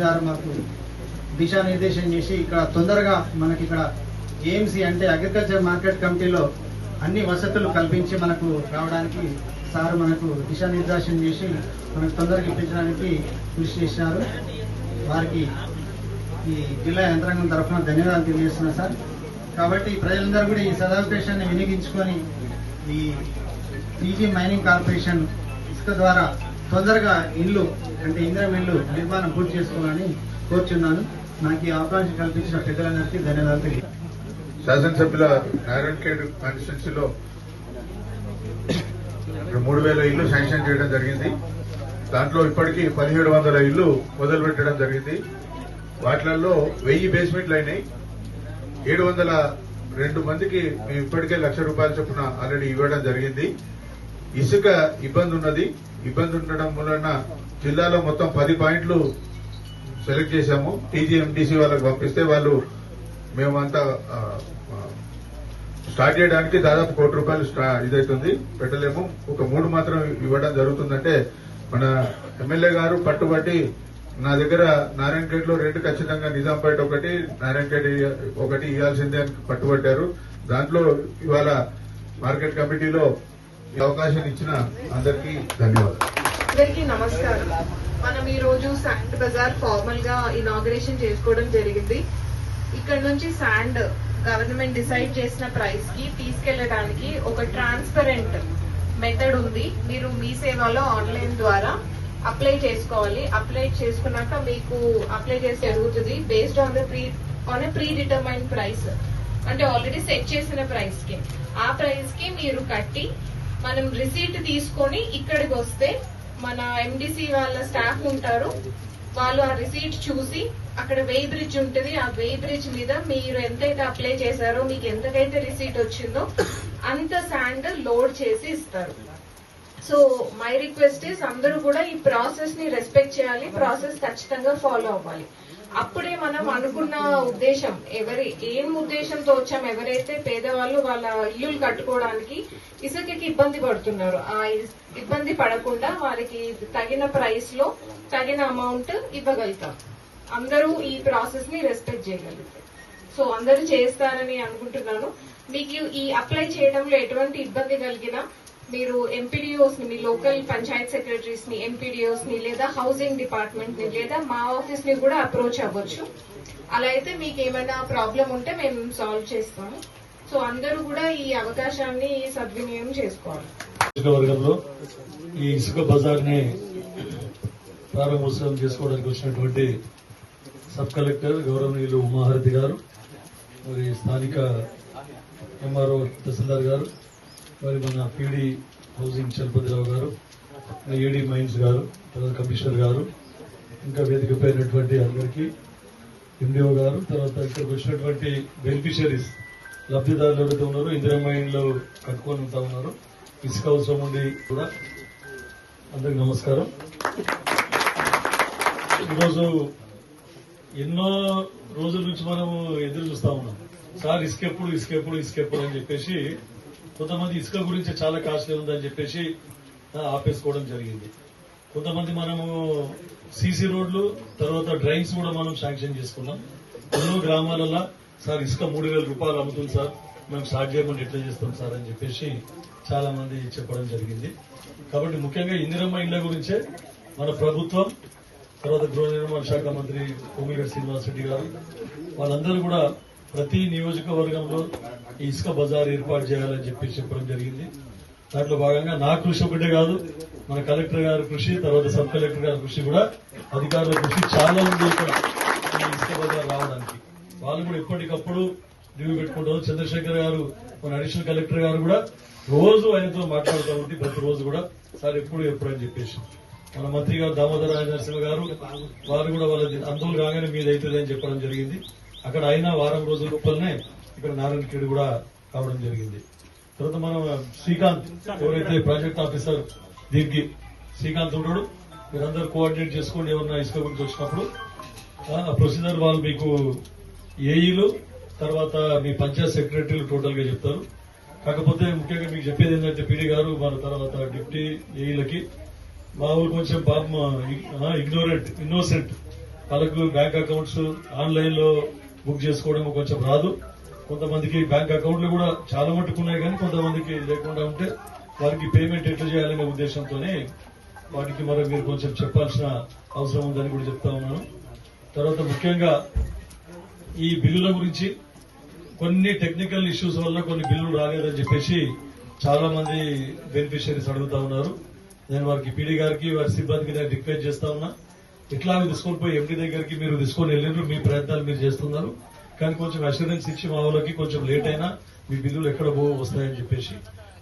గారు మాకు దిశానిర్దేశం చేసి ఇక్కడ తొందరగా మనకి ఇక్కడ ఏఎంసీ అంటే అగ్రికల్చర్ మార్కెట్ కమిటీలో అన్ని వసతులు కల్పించి మనకు రావడానికి సార్ మనకు దిశానిర్దేశం చేసి మనకు తొందరగా ఇప్పించడానికి కృషి చేశారు వారికి ఈ జిల్లా యంత్రాంగం తరఫున ధన్యవాదాలు తెలియజేస్తున్నా సార్. కాబట్టి ప్రజలందరూ కూడా ఈ సదవకాశాన్ని వినియోగించుకొని ఈ పీజీ మైనింగ్ కార్పొరేషన్ ఇసుక ద్వారా తొందరగా ఇల్లు అంటే ఇందిరం ఇల్లు నిర్మాణం పూర్తి చేసుకోవాలని కోరుచున్నాను. నాకు ఈ అవకాశం కల్పించిన పెద్దలందరికీ ధన్యవాదాలు తెలియజేస్తాను శాసనసభ్యుల నారాయణఖేడ్ కాన్స్టిట్యున్సీలో మూడు వేల ఇల్లు శాంక్షన్ చేయడం జరిగింది. దాంట్లో ఇప్పటికీ పదిహేడు వందల ఇల్లు మొదలు పెట్టడం జరిగింది. వాటిలలో వెయ్యి బేస్మెంట్లు అయినాయి. ఏడు వందల రెండు మందికి మేము ఇప్పటికే లక్ష రూపాయల చొప్పున ఆల్రెడీ ఇవ్వడం జరిగింది. ఇసుక ఇబ్బంది ఉన్నది. ఇబ్బంది ఉండడం వలన జిల్లాలో మొత్తం పది పాయింట్లు సెలెక్ట్ చేశాము. టీజీఎంటీసీ వాళ్ళకి పంపిస్తే వాళ్ళు మేమంతా స్టార్ట్ చేయడానికి దాదాపు కోటి రూపాయలు ఇదైతుంది. పెట్టలేము. ఒక మూడు మాత్రం ఇవ్వడం జరుగుతుందంటే మన ఎమ్మెల్యే గారు పట్టుబట్టి నా దగ్గర నారాయణఖేడ్లో రెండు ఖచ్చితంగా నిజాంపేట ఒకటి నారాయణఖేడ్ ఒకటి ఇవ్వాల్సిందే అని పట్టుబట్టారు. దాంట్లో ఇవాళ మార్కెట్ కమిటీలో అవకాశం ఇచ్చిన అందరికీ ధన్యవాదాలు. అందరికీ నమస్కారం. మనం ఈ రోజు శాండ్ బజార్ ఫార్మల్గా ఇనాగ్రేషన్ చేసుకోవడం జరిగింది. ఇక్కడ నుంచి శాండ్ గవర్నమెంట్ డిసైడ్ చేసిన ప్రైస్కి తీసుకెళ్ళడానికి ఒక ట్రాన్స్పరెంట్ మెథడ్ ఉంది. మీరు మీ సేవలో ఆన్లైన్ ద్వారా అప్లై చేసుకోవాలి. అప్లై చేసుకున్నాక మీకు అప్లై చేసి జరుగుతుంది based on the pre on pre determine price అంటే ఆల్రెడీ సెట్ చేసిన ప్రైస్కి. ఆ ప్రైస్కి మీరు కట్టి మనం రిసీట్ తీసుకొని ఇక్కడికి వస్తే మన ఎండిసి వాళ్ళ స్టాఫ్ ఉంటారు. వాళ్ళు ఆ రిసీట్ చూసి అక్కడ వెయి బ్రిడ్జ్ ఉంటుంది. ఆ వెయి బ్రిడ్జ్ మీద మీరు ఎంతైతే అప్లై చేశారో మీకు ఎంతకైతే రిసీట్ వచ్చిందో అంత శాండ్ లోడ్ చేసి ఇస్తారు. సో మై రిక్వెస్ట్ ఇస్ అందరూ కూడా ఈ ప్రాసెస్ని రెస్పెక్ట్ చేయాలి. ప్రాసెస్ ఖచ్చితంగా ఫాలో అవ్వాలి. అప్పుడే మనం అనుకున్న ఉద్దేశం ఎవరి ఏం ఉద్దేశంతో వచ్చాం ఎవరైతే పేదవాళ్ళు వాళ్ళ ఇల్లులు కట్టుకోవడానికి ఇసుకకి ఇబ్బంది పడుతున్నారు ఆ ఇబ్బంది పడకుండా వారికి తగిన ప్రైస్లో తగిన అమౌంట్ ఇవ్వగలుగుతాం. అందరూ ఈ ప్రాసెస్ని రెస్పెక్ట్ చేయగలుగుతారు. సో అందరూ చేస్తారని అనుకుంటున్నాను. మీకు ఈ అప్లై చేయడంలో ఎటువంటి ఇబ్బంది కలిగినా మీరు ఎంపీడీఓస్ని మీ లోకల్ పంచాయత్ సెక్రటరీస్ని ఎంపీడీఓస్ని లేదా హౌసింగ్ డిపార్ట్మెంట్ని లేదా మా ఆఫీస్ని కూడా అప్రోచ్ అవ్వచ్చు. అలా అయితే మీకు ఏమైనా ప్రాబ్లం ఉంటే మేము సాల్వ్ చేస్తాము. సో అందరూ కూడా ఈ అవకాశాన్ని సద్వినియోగం చేసుకోవాలి. నియోజకవర్గంలో ఈ ఇసుక బజార్ని ప్రారంభోత్సవం చేసుకోవడానికి వచ్చినటువంటి సబ్ కలెక్టర్ గౌరవనీయులు ఉమాహారతి గారు మరి స్థానిక ఎంఆర్ఓ తహసీల్దార్ గారు మరి మన పీడీ హౌసింగ్ చలపతిరావు గారు ఏడీ మైన్స్ గారు తర్వాత కమిషనర్ గారు ఇంకా వేదికపైనటువంటి అందరికీ ఎండిఓ గారు తర్వాత ఇక్కడికి వచ్చినటువంటి బెనిఫిషరీస్ లబ్ధిదారులు ఎవరైతే ఉన్నారో ఇందిరా మైన్లో కట్టుకొని ఉంటా ఉన్నారు ఇసుక అవసరం ఉండి కూడా అందరికి నమస్కారం. ఈరోజు ఎన్నో రోజుల నుంచి మనము ఎదురు చూస్తా ఉన్నాం. సార్ ఇసుకెప్పుడు ఇసుకెప్పుడు ఇసుకెప్పుడు అని చెప్పేసి కొంతమంది ఇసుక గురించి చాలా కాస్ట్లీ ఉందని చెప్పేసి ఆపేసుకోవడం జరిగింది. కొంతమంది మనము సీసీ రోడ్లు తర్వాత డ్రైన్స్ కూడా మనం శాంక్షన్ చేసుకున్నాం. ఎన్నో గ్రామాలలో సార్ ఇసుక మూడు వేల రూపాయలు అమ్ముతుంది సార్ మేము స్టార్ట్ చేయమని ఎట్లా చేస్తాం సార్? అని చెప్పేసి చాలా మంది చెప్పడం జరిగింది. కాబట్టి ముఖ్యంగా ఇందిరమ్మ ఇళ్ళ గురించే మన ప్రభుత్వం తర్వాత గృహ నిర్మాణ శాఖ మంత్రి కోమిరెడ్డి శ్రీనివాస్ రెడ్డి గారు వాళ్ళందరూ కూడా ప్రతి నియోజకవర్గంలో ఇసుక బజార్ ఏర్పాటు చేయాలని చెప్పి చెప్పడం జరిగింది. దాంట్లో భాగంగా నా కృషి ఒకటే కాదు మన కలెక్టర్ గారి కృషి తర్వాత సబ్ కలెక్టర్ గారి కృషి కూడా అధికారుల కృషి చాలా ఉంది ఇక్కడ ఇసుక బజార్ రావడానికి. వాళ్ళు కూడా ఎప్పటికప్పుడు రివ్యూ పెట్టుకుంటారు. చంద్రశేఖర్ గారు మన అడిషనల్ కలెక్టర్ గారు కూడా రోజు ఆయనతో మాట్లాడుతూ ఉంది ప్రతి రోజు కూడా సార్ ఎప్పుడు ఎప్పుడు అని చెప్పేసి. మన మంత్రి గారు దామోదర నరసింహ గారు వారు కూడా వాళ్ళ అందులో రాగానే మీద అవుతుంది అని చెప్పడం జరిగింది. అక్కడ అయినా వారం రోజుల లోపలనే ఇక్కడ నారాయణఖేడ్ కూడా కావడం జరిగింది. తర్వాత మనం శ్రీకాంత్ ఎవరైతే ప్రాజెక్ట్ ఆఫీసర్ దీనికి శ్రీకాంత్ ఉన్నాడు మీరందరూ కోఆర్డినేట్ చేసుకోండి ఎవరన్నా ఇసుక గురించి వచ్చినప్పుడు. ప్రొసీజర్ వాళ్ళు మీకు ఏఈలు తర్వాత మీ పంచాయత్ సెక్రటరీలు టోటల్గా చెప్తారు. కాకపోతే ముఖ్యంగా మీకు చెప్పేది ఏంటంటే పీడీ గారు మన తర్వాత డిప్యూటీ ఏఈలకి మా ఊరు కొంచెం పాపం ఇగ్నోరెంట్ ఇన్నోసెంట్. వాళ్ళకు బ్యాంక్ అకౌంట్స్ ఆన్లైన్లో బుక్ చేసుకోవడం కొంచెం రాదు. కొంతమందికి బ్యాంక్ అకౌంట్లు కూడా చాలా మట్టుకు ఉన్నాయి కానీ కొంతమందికి లేకుండా ఉంటే వారికి పేమెంట్ ఎట్లా చేయాలనే ఉద్దేశంతోనే వాటికి మరో మీరు కొంచెం చెప్పాల్సిన అవసరం ఉందని కూడా చెప్తా ఉన్నాను. తర్వాత ముఖ్యంగా ఈ బిల్లుల గురించి కొన్ని టెక్నికల్ ఇష్యూస్ వల్ల కొన్ని బిల్లులు రాలేదని చెప్పేసి చాలా మంది బెనిఫిషరీస్ అడుగుతా ఉన్నారు. నేను వారికి పీడీ గారికి వారి సిబ్బందికి నేను రిక్వెస్ట్ చేస్తా ఉన్నా. ఇట్లా అవి తీసుకొని పోయి ఎంపీ దగ్గరికి మీరు తీసుకొని వెళ్ళినారు మీ ప్రయత్నాలు మీరు చేస్తున్నారు. కానీ కొంచెం అష్యూరెన్స్ ఇచ్చి మా వాళ్ళకి కొంచెం లేట్ అయినా మీ బిల్లులు ఎక్కడ పో వస్తాయని చెప్పేసి.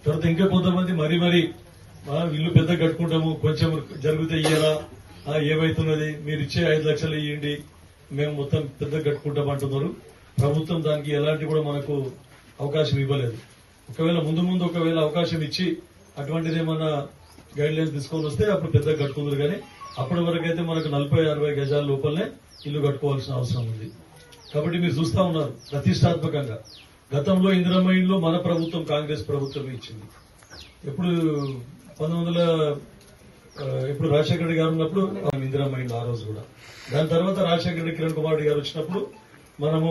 తర్వాత ఇంకా కొంతమంది మరీ మరీ ఇల్లు పెద్ద కట్టుకుంటాము కొంచెం జరిగితే ఇయ్యరా ఏమైతున్నది? మీరు ఇచ్చే ఐదు లక్షలు ఇవ్వండి మేము మొత్తం పెద్ద కట్టుకుంటాం అంటున్నారు. ప్రభుత్వం దానికి ఎలాంటి కూడా మనకు అవకాశం ఇవ్వలేదు. ఒకవేళ ముందు ముందు ఒకవేళ అవకాశం ఇచ్చి అటువంటిది ఏమైనా గైడ్ లైన్స్ తీసుకొని వస్తే అప్పుడు పెద్ద కట్టుకుందరు కానీ అప్పటి వరకు అయితే మనకు నలభై అరవై గజాల లోపలనే ఇల్లు కట్టుకోవాల్సిన అవసరం ఉంది. కాబట్టి మీరు చూస్తా ఉన్నారు ప్రతిష్టాత్మకంగా. గతంలో ఇందిరమ్మ ఇండ్లు మన ప్రభుత్వం కాంగ్రెస్ ప్రభుత్వం ఇచ్చింది. ఎప్పుడు పంతొమ్మిది వందల ఇప్పుడు రాజశేఖర రెడ్డి గారు ఉన్నప్పుడు మనం ఇందిరమ్మ ఇండ్లు ఆ రోజు కూడా. దాని తర్వాత రాజశేఖర రెడ్డి కిరణ్ కుమార్ రెడ్డి గారు వచ్చినప్పుడు మనము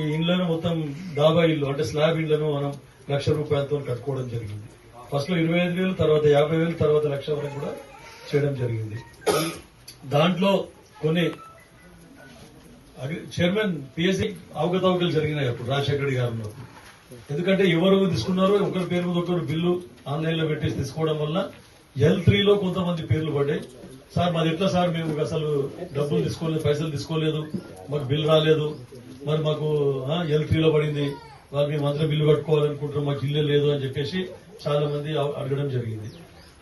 ఈ ఇండ్లను మొత్తం డాబా ఇల్లు అంటే స్లాబ్ ఇండ్లను మనం లక్ష రూపాయలతో కట్టుకోవడం జరిగింది. ఫస్ట్లో ఇరవై ఐదు వేలు తర్వాత యాభై వేలు తర్వాత లక్ష వరకు కూడా చేయడం జరిగింది. దాంట్లో కొన్ని చైర్మన్ పిఎస్సి అవకతవకలు జరిగినాయి అప్పుడు రాజశేఖర గారు ఉన్నప్పుడు. ఎందుకంటే ఎవరు తీసుకున్నారో ఒకరి పేరు మీద ఒకరు బిల్లు ఆన్లైన్లో పెట్టేసి తీసుకోవడం వల్ల ఎల్ త్రీలో కొంతమంది పేర్లు పడ్డాయి. సార్ మాది ఎట్లా సార్? మేము అసలు డబ్బులు తీసుకోలేదు పైసలు తీసుకోలేదు మాకు బిల్ రాలేదు. మరి మాకు ఎల్ త్రీలో పడింది. మరి మేము అందరం బిల్లు కట్టుకోవాలనుకుంటున్నాం మాకు ఇల్లు లేదు అని చెప్పేసి చాలా మంది అడగడం జరిగింది.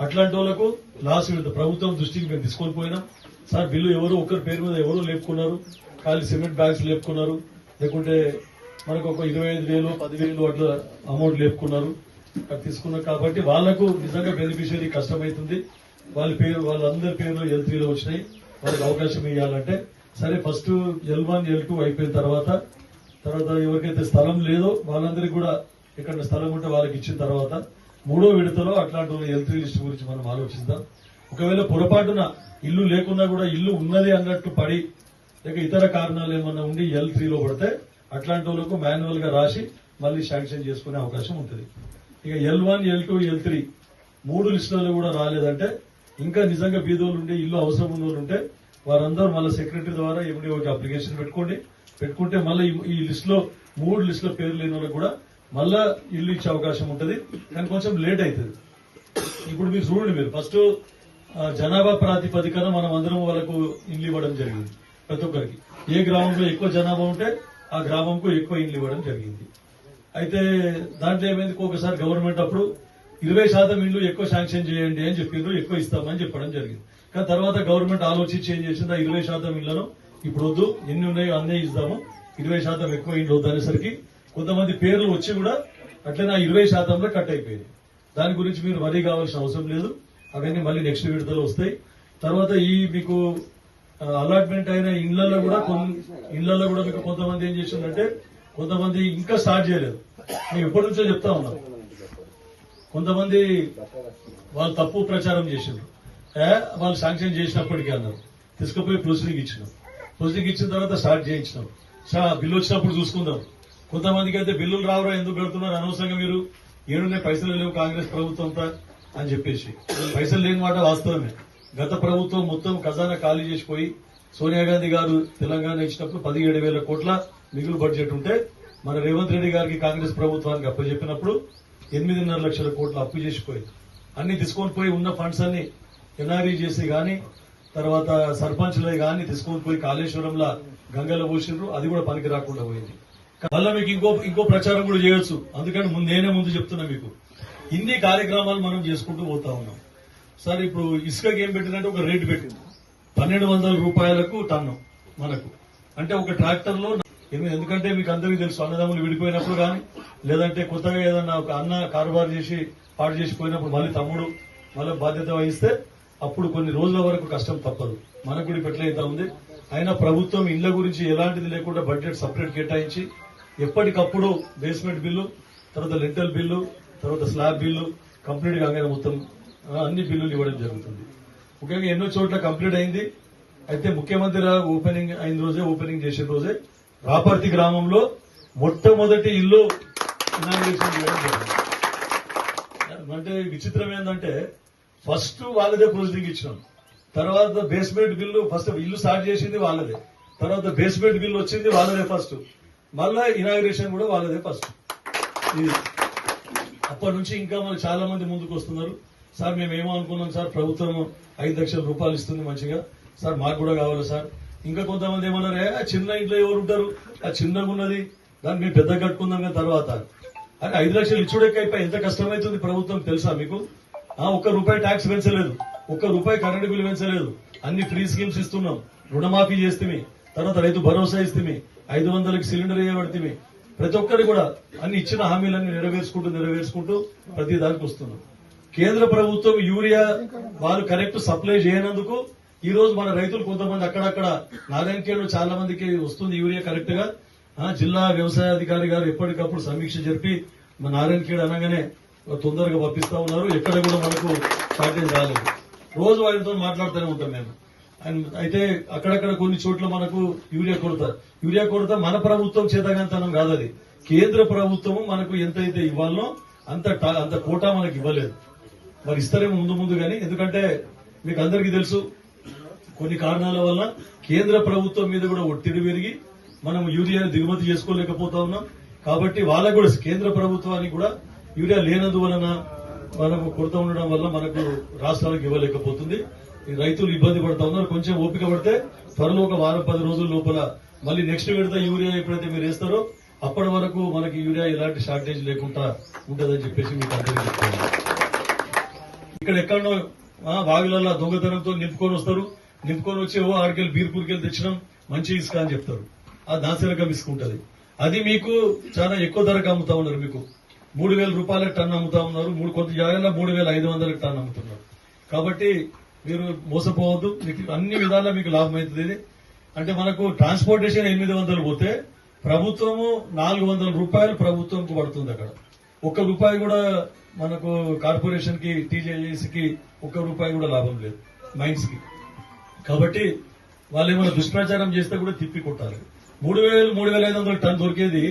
అట్లాంటి వాళ్ళకు లాస్ట్ విడత ప్రభుత్వం దృష్టికి మేము తీసుకొని పోయినాం. సార్ బిల్లు ఎవరో ఒకరి పేరు మీద ఎవరో లేపుకున్నారు? ఖాళీ సిమెంట్ బ్యాగ్స్ లేపుకున్నారు. లేకుంటే మనకు ఒక ఇరవై ఐదు వేలు పదివేలు అట్లా అమౌంట్ లేపుకున్నారు. అది తీసుకున్నారు. కాబట్టి వాళ్ళకు నిజంగా బెనిఫిషియరీ కష్టమవుతుంది వాళ్ళ పేరు వాళ్ళందరి పేర్లు ఎల్ త్రీలో వచ్చినాయి. వాళ్ళకి అవకాశం ఇవ్వాలంటే సరే first L one L two అయిపోయిన తర్వాత తర్వాత ఎవరికైతే స్థలం లేదో వాళ్ళందరికీ కూడా ఎక్కడ స్థలం ఉంటే వాళ్ళకి ఇచ్చిన తర్వాత మూడో విడతలో అట్లాంటి వాళ్ళు ఎల్ త్రీ లిస్ట్ గురించి మనం ఆలోచిద్దాం. ఒకవేళ పొరపాటున ఇల్లు లేకున్నా కూడా ఇల్లు ఉన్నది అన్నట్టు పడి లేక ఇతర కారణాలు ఏమన్నా ఉండి ఎల్ త్రీలో పడితే అట్లాంటి వాళ్ళకు మాన్యువల్గా రాసి మళ్ళీ శాంక్షన్ చేసుకునే అవకాశం ఉంటుంది. ఇక L one L two L three మూడు లిస్టులలో కూడా రాలేదంటే ఇంకా నిజంగా బీదోళ్ళు ఉంటే ఇల్లు అవసరం ఉన్న వాళ్ళు ఉంటే వారందరూ మళ్ళీ సెక్రటరీ ద్వారా ఎండిఓకి అప్లికేషన్ పెట్టుకోండి. పెట్టుకుంటే మళ్ళీ ఈ- లిస్టులో మూడు లిస్టులో పేరు లేని వాళ్ళకి కూడా మళ్ళా ఇల్లు ఇచ్చే అవకాశం ఉంటుంది. కానీ కొంచెం లేట్ అవుతుంది ఇప్పుడు మీరు చూడండి మీరు. ఫస్ట్ జనాభా ప్రాతిపదికన మనం అందరం వాళ్ళకు ఇల్లు ఇవ్వడం జరిగింది. ప్రతి ఒక్కరికి. ఏ గ్రామంలో ఎక్కువ జనాభా ఉంటే ఆ గ్రామంకు ఎక్కువ ఇల్లు ఇవ్వడం జరిగింది. అయితే దాంట్లో ఏమైంది? ఒకసారి గవర్నమెంట్ అప్పుడు ఇరవై శాతం ఇల్లు ఎక్కువ శాంక్షన్ చేయండి అని చెప్పిండ్రు ఎక్కువ ఇస్తామని చెప్పడం జరిగింది. కానీ తర్వాత గవర్నమెంట్ ఆలోచించి ఏం చేసింది? ఆ ఇరవై శాతం ఇళ్ళను ఇప్పుడు వద్దు ఎన్ని ఉన్నాయో అన్నీ ఇస్తాము. ఇరవై శాతం ఎక్కువ ఇండ్లు వద్దనేసరికి కొంతమంది పేర్లు వచ్చి కూడా అట్లనే ఆ ఇరవై శాతంలో కట్ అయిపోయింది. దాని గురించి మీరు వరీ కావాల్సిన అవసరం లేదు. అవన్నీ మళ్ళీ నెక్స్ట్ విడతలు వస్తాయి. తర్వాత ఈ మీకు అలాట్మెంట్ అయిన ఇండ్లలో కూడా ఇండ్లలో కూడా మీకు కొంతమంది ఏం చేసిందంటే కొంతమంది ఇంకా స్టార్ట్ చేయలేదు. మేము ఎప్పటి నుంచో చెప్తా ఉన్నాం. కొంతమంది వాళ్ళు తప్పు ప్రచారం చేసిండ్రు. వాళ్ళు శాంక్షన్ చేసినప్పటికీ అన్నారు. తీసుకుపోయి ప్రొసీడింగ్ ఇచ్చినాం. ప్రొసీడింగ్ ఇచ్చిన తర్వాత స్టార్ట్ చేయించినాం. బిల్లు వచ్చినప్పుడు చూసుకుందాం. కొంతమందికి అయితే బిల్లులు రావరా ఎందుకు కడుతున్నారు? అనవసరంగా మీరు ఏడున్నాయి పైసలు లేవు కాంగ్రెస్ ప్రభుత్వం అని చెప్పేసి. పైసలు లేని మాట వాస్తవమే. గత ప్రభుత్వం మొత్తం ఖజానా ఖాళీ చేసిపోయి సోనియా గాంధీ గారు తెలంగాణ ఇచ్చినప్పుడు పదిహేడు వేల కోట్ల మిగులు బడ్జెట్ ఉంటే మన రేవంత్ రెడ్డి గారికి కాంగ్రెస్ ప్రభుత్వానికి అప్పచెప్పినప్పుడు ఎనిమిదిన్నర లక్షల కోట్లు అప్పు చేసిపోయింది. అన్ని తీసుకొని పోయి ఉన్న ఫండ్స్ అన్ని ఎన్ఆర్ఈ చేసి కానీ తర్వాత సర్పంచ్లే కానీ తీసుకొని పోయి కాళేశ్వరంలో గంగలో పోసినారు అది కూడా పనికి రాకుండా పోయింది. మళ్ళీ మీకు ఇంకో ఇంకో ప్రచారం కూడా చేయొచ్చు. అందుకని ముందు నేనే ముందు చెప్తున్నా మీకు. ఇన్ని కార్యక్రమాలు మనం చేసుకుంటూ పోతా ఉన్నాం. సార్ ఇప్పుడు ఇసుకకి ఏం పెట్టినట్టు ఒక రేటు పెట్టింది. పన్నెండు వందల రూపాయలకు టన్ను మనకు. అంటే ఒక ట్రాక్టర్లో ఎందుకంటే మీకు అందరికీ తెలుసు అన్నదమ్ములు విడిపోయినప్పుడు కానీ లేదంటే కొత్తగా ఏదన్నా ఒక అన్న కారుబారు చేసి పాటు చేసి పోయినప్పుడు మళ్ళీ తమ్ముడు మళ్ళీ బాధ్యత వహిస్తే అప్పుడు కొన్ని రోజుల వరకు కష్టం తప్పదు. మనకు కూడా ఇప్పుడు ఉంది. అయినా ప్రభుత్వం ఇళ్ళ గురించి ఎలాంటిది లేకుండా బడ్జెట్ సపరేట్ కేటాయించి ఎప్పటికప్పుడు బేస్మెంట్ బిల్లు తర్వాత లెంటల్ బిల్లు తర్వాత స్లాబ్ బిల్లు కంప్లీట్ కాగానే మొత్తం అన్ని బిల్లులు ఇవ్వడం జరుగుతుంది. ముఖ్యంగా ఎన్నో చోట్ల కంప్లీట్ అయింది. అయితే ముఖ్యమంత్రి ఓపెనింగ్ అయిన రోజే ఓపెనింగ్ చేసిన రోజే రాపర్తి గ్రామంలో మొట్టమొదటి ఇల్లు ఇనాగ్రేషన్ చేయడం జరిగింది. అంటే విచిత్రం ఏంటంటే ఫస్ట్ వాళ్ళదే ప్రొసీడింగ్ ఇచ్చినాం. తర్వాత బేస్మెంట్ బిల్లు ఫస్ట్ ఇల్లు స్టార్ట్ చేసింది వాళ్ళదే. తర్వాత బేస్మెంట్ బిల్లు వచ్చింది వాళ్ళదే ఫస్ట్ మళ్ళా ఇనాగ్రేషన్ కూడా వాళ్ళదే ఫస్ట్ ఇది. అప్పటి నుంచి ఇంకా మనకు చాలా మంది ముందుకు వస్తున్నారు. సార్ మేము ఏమో అనుకున్నాం సార్? ప్రభుత్వం ఐదు లక్షల రూపాయలు ఇస్తుంది మంచిగా. సార్ మాకు కూడా కావాలి సార్. ఇంకా కొంతమంది ఏమన్నారు ఆ చిన్న ఇంట్లో ఎవరు ఉంటారు? ఆ చిన్నగా ఉన్నది. దాన్ని మేము పెద్ద కట్టుకుందాం కానీ తర్వాత. అరే ఐదు లక్షలు ఇచ్చుడెక్కైపోయి ఎంత కష్టమవుతుంది ప్రభుత్వం తెలుసా మీకు? ఆ ఒక్క రూపాయి ట్యాక్స్ పెంచలేదు. ఒక్క రూపాయి కరెంటు బిల్లు పెంచలేదు. అన్ని ఫ్రీ స్కీమ్స్ ఇస్తున్నాం. రుణమాఫీ చేస్తే తర్వాత రైతు భరోసా ఇస్తే ఐదు వందలకి సిలిండర్ వేయబడితే ప్రతి ఒక్కరి కూడా అన్ని ఇచ్చిన హామీలన్నీ నెరవేర్చుకుంటూ నెరవేర్చుకుంటూ ప్రతి దానికి వస్తున్నాం కేంద్ర ప్రభుత్వం యూరియా వాళ్ళు కరెక్ట్ సప్లై చేయనందుకు ఈ రోజు మన రైతులు కొంతమంది అక్కడక్కడ నారాయణఖేడ్లో చాలా మందికి వస్తుంది యూరియా కరెక్ట్గా. ఆ, జిల్లా వ్యవసాయ అధికారి గారు ఎప్పటికప్పుడు సమీక్ష జరిపి మన నారాయణకేడు అనగానే తొందరగా పంపిస్తా ఉన్నారు. ఎక్కడ కూడా మనకు షార్టేజ్ రాలేదు. రోజు వారితో మాట్లాడుతూనే ఉంటాం మేము. అండ్ అయితే అక్కడక్కడ కొన్ని చోట్ల మనకు యూరియా కొరత. యూరియా కొరత మన ప్రభుత్వం చేతగాంతనం కాదు అది కేంద్ర ప్రభుత్వం మనకు ఎంతైతే ఇవ్వాలనో అంత అంత కోటా మనకి ఇవ్వలేదు. మరి ఇస్తారేమో ముందు ముందు కానీ ఎందుకంటే మీకు అందరికీ తెలుసు కొన్ని కారణాల వల్ల కేంద్ర ప్రభుత్వం మీద కూడా ఒత్తిడి పెరిగి మనం యూరియా దిగుమతి చేసుకోలేకపోతా ఉన్నాం. కాబట్టి వాళ్ళకు కూడా కేంద్ర ప్రభుత్వానికి కూడా యూరియా లేనందువలన మనకు కొరత ఉండడం వల్ల మనకు రాష్ట్రాలకు ఇవ్వలేకపోతుంది. ఈ రైతులు ఇబ్బంది పడతా ఉన్నారు. కొంచెం ఓపిక పడితే త్వరలో ఒక వారం పది రోజుల లోపల మళ్ళీ నెక్స్ట్ విడత యూరియా ఎప్పుడైతే మీరు వేస్తారో అప్పటి వరకు మనకి యూరియా ఎలాంటి షార్టేజ్ లేకుండా ఉంటుందని చెప్పేసి మీకు అందరికీ చెప్తాను ఇక్కడ ఎక్కడో ఆ, వాగులలో దొంగతనంతో నింపుకొని వస్తారు. నింపుకొని వచ్చి ఓ ఆడికెళ్ళి బీర్పూర్కెళ్ళి తెచ్చినాం మంచి ఇసుక అని చెప్తారు. ఆ దాసరకం ఇసుక ఉంటుంది. అది మీకు చాలా ఎక్కువ ధరకు అమ్ముతా ఉన్నారు మీకు. మూడు వేల రూపాయలకు టన్ అమ్ముతా ఉన్నారు. మూడు కొంత జాగాలో మూడు వేల ఐదు వందలకు టన్ అమ్ముతున్నారు. కాబట్టి మీరు మోసపోవద్దు మీకు అన్ని విధాలా మీకు లాభం అవుతుంది ఇది అంటే మనకు ట్రాన్స్పోర్టేషన్ ఎనిమిది వందలు పోతే ప్రభుత్వము నాలుగు వందల రూపాయలు ప్రభుత్వంకు పడుతుంది అక్కడ. ఒక్క రూపాయి కూడా మనకు కార్పొరేషన్కి టీజేఎస్ ఒక్క రూపాయి కూడా లాభం లేదు మైన్స్కి కాబట్టి వాళ్ళు ఏమైనా దుష్ప్రచారం చేస్తే కూడా తిప్పి కొట్టాలి. మూడు వేలు మూడు వేల ఐదు వందల టన్ దొరికేది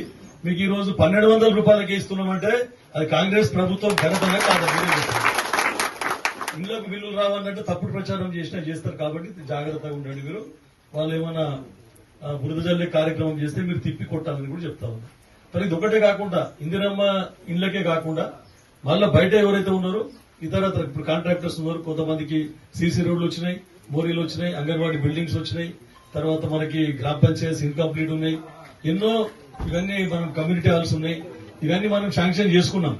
మీకు ఈ రోజు పన్నెండు వందల రూపాయలకి ఇస్తున్నామంటే అది కాంగ్రెస్ ప్రభుత్వం ఘనతనే కాదు మీరే ఇళ్ళకు బిల్లులు రావాలంటే తప్పుడు ప్రచారం చేసినా చేస్తారు కాబట్టి జాగ్రత్తగా ఉండండి మీరు. వాళ్ళు ఏమైనా బురద జల్లే కార్యక్రమం చేస్తే మీరు తిప్పి కొట్టాలని కూడా చెప్తా ఉన్నా. మరి ఇది ఒకటే కాకుండా ఇందిరమ్మ ఇండ్లకే కాకుండా మళ్ళీ బయట ఎవరైతే ఉన్నారో ఇతర ఇప్పుడు కాంట్రాక్టర్స్ ఉన్నారు కొంతమందికి సీసీ రోడ్లు వచ్చినాయి మోరీలు వచ్చినాయి అంగన్వాడీ బిల్డింగ్స్ వచ్చినాయి తర్వాత మనకి గ్రామ పంచాయతీస్ ఇన్కంప్లీట్ ఉన్నాయి ఎన్నో ఇవన్నీ మనం కమ్యూనిటీ హాల్స్ ఉన్నాయి ఇవన్నీ మనం శాంక్షన్ చేసుకున్నాం.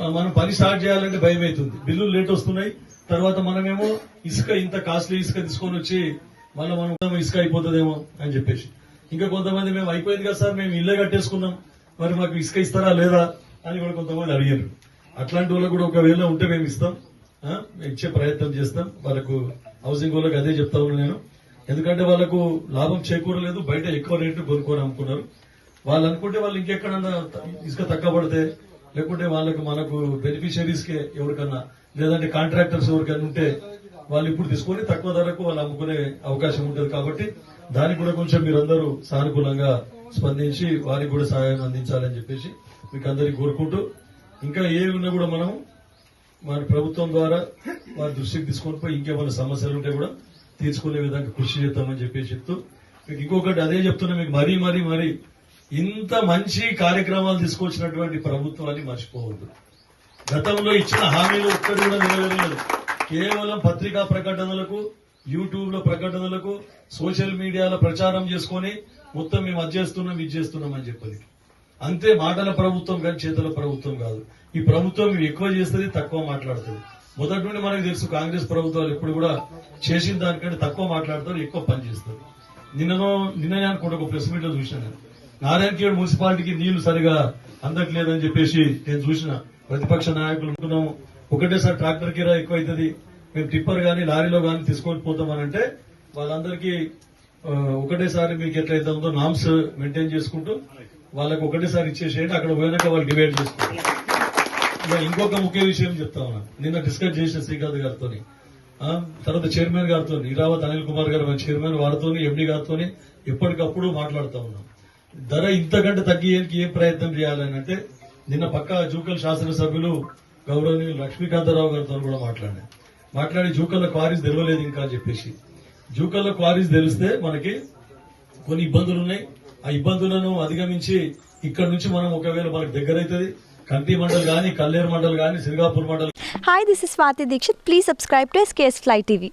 మనం పని స్టార్ట్ చేయాలంటే భయం అవుతుంది బిల్లులు లేట్ వస్తున్నాయి. తర్వాత మనమేమో ఇసుక ఇంత కాస్ట్లీ ఇసుక తీసుకొని వచ్చి మళ్ళీ మనం ఇసుక అయిపోతుందేమో అని చెప్పేసి. ఇంకా కొంతమంది మేము అయిపోయింది కదా సార్ మేము ఇల్లే కట్టేసుకున్నాం. మరి మాకు ఇసుక ఇస్తారా లేదా అని కూడా కొంతమంది అడిగారు. అట్లాంటి వాళ్ళకు కూడా ఒకవేళ ఉంటే మేము ఇస్తాం. ఇచ్చే ప్రయత్నం చేస్తాం. వాళ్ళకు హౌసింగ్ వాళ్ళకి అదే చెప్తా ఉన్నాను నేను. ఎందుకంటే వాళ్ళకు లాభం చేకూరలేదు. బయట ఎక్కువ రేటు కొనుక్కొని అమ్ముకున్నారు. వాళ్ళు అనుకుంటే వాళ్ళు ఇంకెక్కడన్నా ఇసుక తక్కువ పడితే లేకుంటే వాళ్ళకు మనకు బెనిఫిషరీస్ కే ఎవరికన్నా లేదంటే కాంట్రాక్టర్స్ ఎవరికైనా ఉంటే వాళ్ళు ఇప్పుడు తీసుకొని తక్కువ ధరకు వాళ్ళు అమ్ముకునే అవకాశం ఉంటుంది కాబట్టి దానికి కూడా కొంచెం మీరందరూ సానుకూలంగా స్పందించి వారికి కూడా సహాయం అందించాలని చెప్పేసి మీకు అందరికీ కోరుకుంటూ ఇంకా ఏ ఉన్నా కూడా మనం మన ప్రభుత్వం ద్వారా వారి దృష్టికి తీసుకొని పోయి ఇంకేమైనా సమస్యలు ఉంటే కూడా తీర్చుకునే విధంగా కృషి చేద్దామని చెప్పి చెప్తూ మీకు ఇంకొకటి అదే చెప్తున్నా మీకు మరీ మరీ మరీ ఇంత మంచి కార్యక్రమాలు తీసుకొచ్చినటువంటి ప్రభుత్వాన్ని మర్చిపోవద్దు. గతంలో ఇచ్చిన హామీలు ఒక్కటి కూడా నెరవేరలేదు. కేవలం పత్రికా ప్రకటనలకు యూట్యూబ్లో ప్రకటనలకు సోషల్ మీడియాలో ప్రచారం చేసుకొని మొత్తం మేము అది చేస్తున్నాం ఇది చేస్తున్నాం అని చెప్పది. అంతే మాటల ప్రభుత్వం కానీ చేతుల ప్రభుత్వం కాదు. ఈ ప్రభుత్వం ఎక్కువ చేస్తుంది తక్కువ మాట్లాడుతుంది. మొదటి నుండి మనకు తెలుసు కాంగ్రెస్ ప్రభుత్వాలు ఎప్పుడు కూడా చేసిన దానికంటే తక్కువ మాట్లాడతారు ఎక్కువ పని చేస్తారు. నిన్ననో నిన్ననే అనుకుంటా ఒక ప్రెస్ మీట్లో నేను నారాయణఖేడ్ మున్సిపాలిటీకి నీళ్ళు సరిగా అందట్లేదని చెప్పేసి నేను చూసిన ప్రతిపక్ష నాయకులు ఉంటున్నాము ఒకటేసారి ట్రాక్టర్ కిరా ఎక్కువ అవుతుంది మేము టిప్పర్ కానీ లారీలో కానీ తీసుకొని పోతామనంటే వాళ్ళందరికీ ఒకటేసారి మీకు ఎట్లయితే ఉందో నామ్స్ మెయింటైన్ చేసుకుంటూ వాళ్ళకి ఒకటేసారి ఇచ్చేసేయండి. అక్కడ పోయినాక వాళ్ళు డివైడ్ చేసుకుంటారు ఇంకొక ముఖ్య విషయం చెప్తా ఉన్నా. నిన్న డిస్కస్ చేసిన శ్రీకాంత్ గారితో తర్వాత చైర్మన్ గారితో ఇరావత్ అనిల్ కుమార్ గారు మన చైర్మన్ వారితో ఎండి గారితో ఎప్పటికప్పుడు మాట్లాడుతూ ఉన్నాం. ధర ఇంతకంటే తగ్గియడానికి ఏం ప్రయత్నం చేయాలని అంటే నిన్న పక్క జూకల్ శాసనసభ్యులు గౌరవనీయులు లక్ష్మీకాంతారావు గారితో కూడా మాట్లాడాను. మాట్లాడి జూకల్ల క్వారీస్ తెలవలేదు ఇంకా అని చెప్పేసి. జూకల్ల క్వారీస్ తెలిస్తే మనకి కొన్ని ఇబ్బందులు ఉన్నాయి. ఆ ఇబ్బందులను అధిగమించి ఇక్కడ నుంచి మనం ఒకవేళ మనకు దగ్గర అవుతుంది కంటి మండల్ కానీ కల్లేరు మండల్ కానీ Sirigapur mandal hi this is Swathi Dixit please subscribe to SKS fly TV